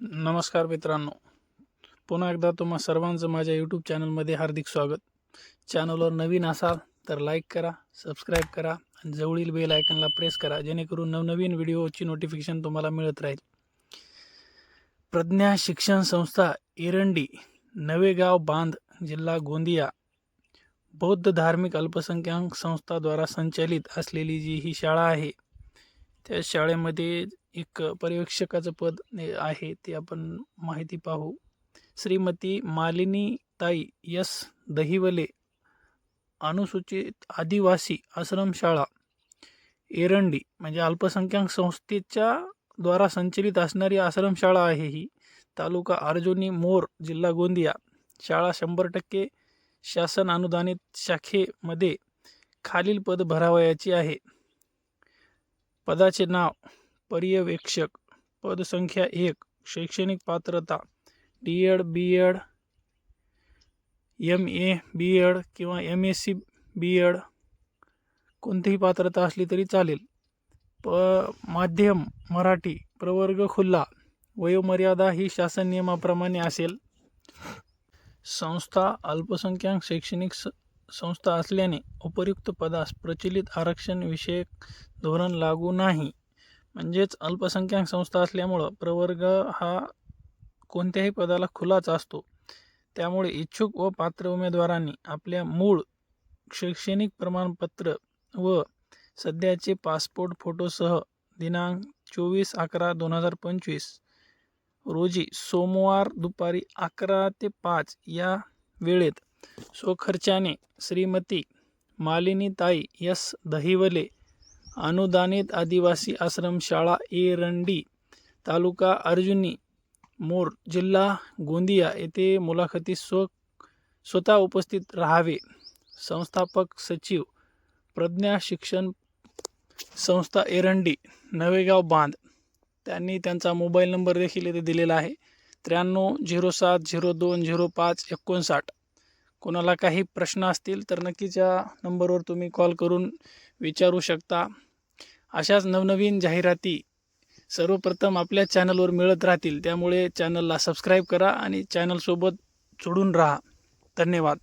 नमस्कार मित्रांनो. पुन्हा एकदा तुम्हा सर्वांचं माझ्या यूट्यूब चॅनलमध्ये हार्दिक स्वागत. चॅनलवर नवीन असाल तर लाईक करा सबस्क्राईब करा आणि जवळील बेल आयकनला प्रेस करा जेणेकरून नवनवीन व्हिडिओची नोटिफिकेशन तुम्हाला मिळत राहील. प्रज्ञा शिक्षण संस्था एरंडी नवेगाव बांध जिल्हा गोंदिया बौद्ध धार्मिक अल्पसंख्याक संस्थाद्वारा संचालित असलेली जी ही शाळा आहे त्या शाळेमध्ये एक पर्यवेक्षकाचं पद आहे ते आपण माहिती पाहू. श्रीमती मालिनी ताई यस दहिवले अनुसूचित आदिवासी आश्रमशाळा एरंडी म्हणजे अल्पसंख्याक संस्थेच्या द्वारा संचलित असणारी आश्रमशाळा आहे ही. तालुका अर्जुनी मोर जिल्हा गोंदिया. शाळा शंभर टक्के शासन अनुदानित शाखेमध्ये खालील पद भरावयाची आहे. पदाचे नाव पर्यवेक्षक पदसंख्या एक शैक्षणिक पात्रता D Ed B Ed M A B Ed किंवा M S C B Ed कोणतीही पात्रता असली तरी चालेल. प माध्यम मराठी प्रवर्ग खुल्ला वयोमर्यादा ही शासन नियमाप्रमाणे असेल. संस्था अल्पसंख्याक शैक्षणिक स संस्था असल्याने उपयुक्त पदास प्रचलित आरक्षण विषयक धोरण लागू नाही. म्हणजेच अल्पसंख्याक संस्था असल्यामुळं प्रवर्ग हा कोणत्याही पदाला खुलाच असतो. त्यामुळे इच्छुक व पात्र उमेदवारांनी आपल्या मूळ शैक्षणिक प्रमाणपत्र व सध्याचे पासपोर्ट फोटोसह दिनांक चोवीस अकरा दोन हजार पंचवीस रोजी सोमवार दुपारी अकरा ते पाच या वेळेत स्वखर्चाने श्रीमती मालिनीताई यस दहिवले अनुदानित आदिवासी आश्रमशाळा एरंडी तालुका अर्जुनी मोर जिल्हा गोंदिया येथे मुलाखतीस स्व स्वतः उपस्थित राहावे. संस्थापक सचिव प्रज्ञा शिक्षण संस्था एरंडी नवेगाव बांध. त्यांनी त्यांचा मोबाईल नंबर देखील येथे दिलेला आहे. त्र्याण्णव झिरो सात झिरो दोन झिरो पाच एकोणसाठ. कोणाला काही प्रश्न असतील तर नक्कीच या नंबरवर तुम्ही कॉल करून विचारू शकता. अशाच नवनवीन जाहिराती सर्वप्रथम आपल्या चॅनलवर मिळत राहतील. त्यामुळे चॅनलला सबस्क्राईब करा आणि चॅनलसोबत जोडून राहा. धन्यवाद.